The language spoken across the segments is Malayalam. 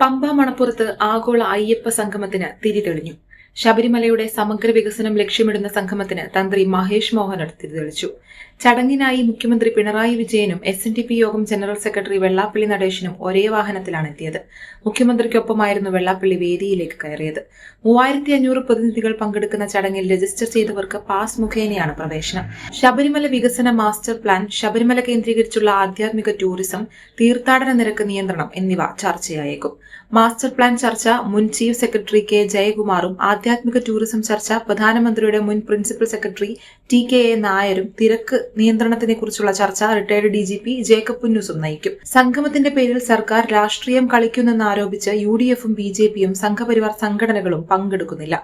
പമ്പ മണപ്പുറത്ത് ആഗോള അയ്യപ്പ സംഗമത്തിന് തിരി തെളിഞ്ഞു. ശബരിമലയുടെ സമഗ്ര വികസനം ലക്ഷ്യമിടുന്ന സംഗമത്തിന് തന്ത്രി മഹേഷ് മോഹനർ തിരി തിരിതെളിച്ചു ചടങ്ങിനായി മുഖ്യമന്ത്രി പിണറായി വിജയനും S N D P Yogam general secretary Vellappally നടേശനും ഒരേ വാഹനത്തിലാണ് എത്തിയത് മുഖ്യമന്ത്രിക്കൊപ്പമായിരുന്നു വെള്ളാപ്പള്ളി വേദിയിലേക്ക് കയറിയത്. മൂവായിരത്തി അഞ്ഞൂറ് പ്രതിനിധികൾ പങ്കെടുക്കുന്ന ചടങ്ങിൽ രജിസ്റ്റർ ചെയ്തവർക്ക് പാസ് മുഖേനയാണ് പ്രവേശനം. ശബരിമല വികസന മാസ്റ്റർ പ്ലാൻ ശബരിമല കേന്ദ്രീകരിച്ചുള്ള ആധ്യാത്മിക ടൂറിസം തീർത്ഥാടന നിരക്ക് നിയന്ത്രണം എന്നിവ ചർച്ചയായേക്കും. മാസ്റ്റർ പ്ലാൻ ചർച്ച മുൻ ചീഫ് സെക്രട്ടറി കെ ജയകുമാറും ആധ്യാത്മിക ടൂറിസം ചർച്ച പ്രധാനമന്ത്രിയുടെ മുൻ principal secretary T K A നായരും തിരക്ക് നിയന്ത്രണത്തിനെ കുറിച്ചുള്ള ചർച്ച retired D G P Jacob പുന്നൂസും നയിക്കും. സംഗമത്തിന്റെ പേരിൽ സർക്കാർ രാഷ്ട്രീയം കളിക്കുന്നെന്ന് ആരോപിച്ച് യു ഡി എഫും ബി ജെ പിയും സംഘപരിവാർ സംഘടനകളും പങ്കെടുക്കുന്നില്ല.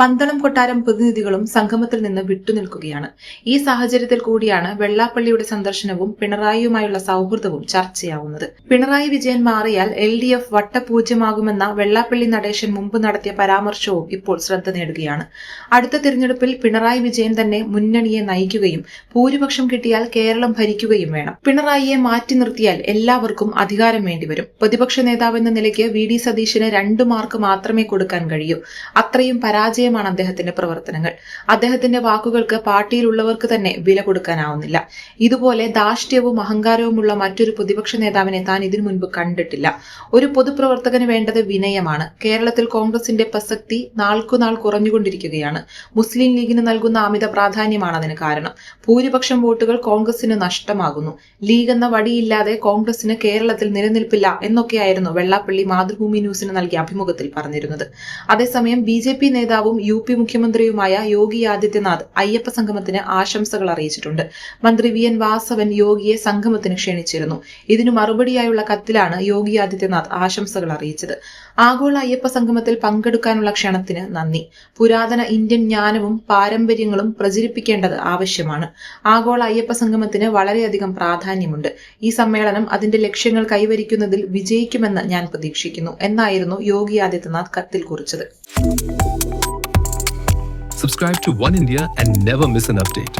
പന്തളം കൊട്ടാരം പ്രതിനിധികളും സംഗമത്തിൽ നിന്ന് വിട്ടുനിൽക്കുകയാണ്. ഈ സാഹചര്യത്തിൽ കൂടിയാണ് വെള്ളാപ്പള്ളിയുടെ സന്ദർശനവും പിണറായിയുമായുള്ള സൗഹൃദവും ചർച്ചയാവുന്നത്. പിണറായി വിജയൻ മാറിയാൽ എൽ ഡി എഫ് വട്ടപൂജ്യമാകുമെന്ന വെള്ളാപ്പള്ളി നടേശൻ മുമ്പ് നടത്തിയ പരാമർശവും ഇപ്പോൾ ശ്രദ്ധ നേടുകയാണ്. അടുത്ത തിരഞ്ഞെടുപ്പിൽ പിണറായി വിജയൻ തന്നെ മുന്നണിയെ നയിക്കുകയും ഭൂരിപക്ഷം കിട്ടിയാൽ കേരളം ഭരിക്കുകയും വേണം. പിണറായിയെ മാറ്റി നിർത്തിയാൽ എല്ലാവർക്കും അധികാരം വേണ്ടിവരും. പ്രതിപക്ഷ നേതാവെന്ന നിലയ്ക്ക് വി ഡി സതീശന് രണ്ടു മാർക്ക് മാത്രമേ കൊടുക്കാൻ കഴിയൂ. അത്രയും പരാജയമാണ് അദ്ദേഹത്തിന്റെ പ്രവർത്തനങ്ങൾ. അദ്ദേഹത്തിന്റെ വാക്കുകൾക്ക് പാർട്ടിയിലുള്ളവർക്ക് തന്നെ വില കൊടുക്കാനാവുന്നില്ല. ഇതുപോലെ ധാർഷ്ട്യവും അഹങ്കാരവുമുള്ള മറ്റൊരു പ്രതിപക്ഷ നേതാവിനെ താൻ ഇതിനു മുൻപ് കണ്ടിട്ടില്ല. ഒരു പൊതുപ്രവർത്തകന് വേണ്ടത് വിനയമാണ്. കേരളത്തിൽ കോൺഗ്രസിന്റെ പ്രസക്തി നാൾക്കുനാൾ കുറഞ്ഞുകൊണ്ടിരിക്കുകയാണ്. മുസ്ലിം ലീഗിന് നൽകുന്ന അമിത പ്രാധാന്യമാണ് അതിന് കാരണം. ഭൂരിപക്ഷം വോട്ടുകൾ കോൺഗ്രസിന് നഷ്ടമാകുന്നു. ലീഗ് എന്ന വടിയില്ലാതെ കോൺഗ്രസിന് കേരളത്തിൽ നിലനിൽപ്പില്ല എന്നൊക്കെയായിരുന്നു വെള്ളാപ്പള്ളി മാതൃഭൂമി ന്യൂസിന് നൽകിയ അഭിമുഖത്തിൽ പറഞ്ഞിരുന്നത്. അതേസമയം ബി ജെ പി നേതാവും യു പി മുഖ്യമന്ത്രിയുമായ യോഗി ആദിത്യനാഥ് അയ്യപ്പ സംഗമത്തിന് ആശംസകൾ അറിയിച്ചിട്ടുണ്ട്. മന്ത്രി വി എൻ വാസവൻ യോഗിയെ സംഗമത്തിന് ക്ഷണിച്ചിരുന്നു. ഇതിനു മറുപടിയായുള്ള കത്തിലാണ് യോഗി ആദിത്യനാഥ് ആശംസകൾ അറിയിച്ചത്. ആഗോള അയ്യപ്പ സംഗമത്തിൽ പങ്കെടുക്കാനുള്ള ക്ഷണത്തിന് നന്ദി. പുരാതന ഇന്ത്യൻ ജ്ഞാനവും പാരമ്പര്യങ്ങളും പ്രചരിപ്പിക്കേണ്ടത് ആവശ്യമാണ്. ആഗോള അയ്യപ്പ സംഗമത്തിന് വളരെയധികം പ്രാധാന്യമുണ്ട്. ഈ സമ്മേളനം അതിന്റെ ലക്ഷ്യങ്ങൾ കൈവരിക്കുന്നതിൽ വിജയിക്കുമെന്ന് ഞാൻ പ്രതീക്ഷിക്കുന്നു. എന്നായിരുന്നു യോഗി ആദിത്യനാഥ് കത്തിൽ കുറിച്ചത്. Subscribe to One India and never miss an update.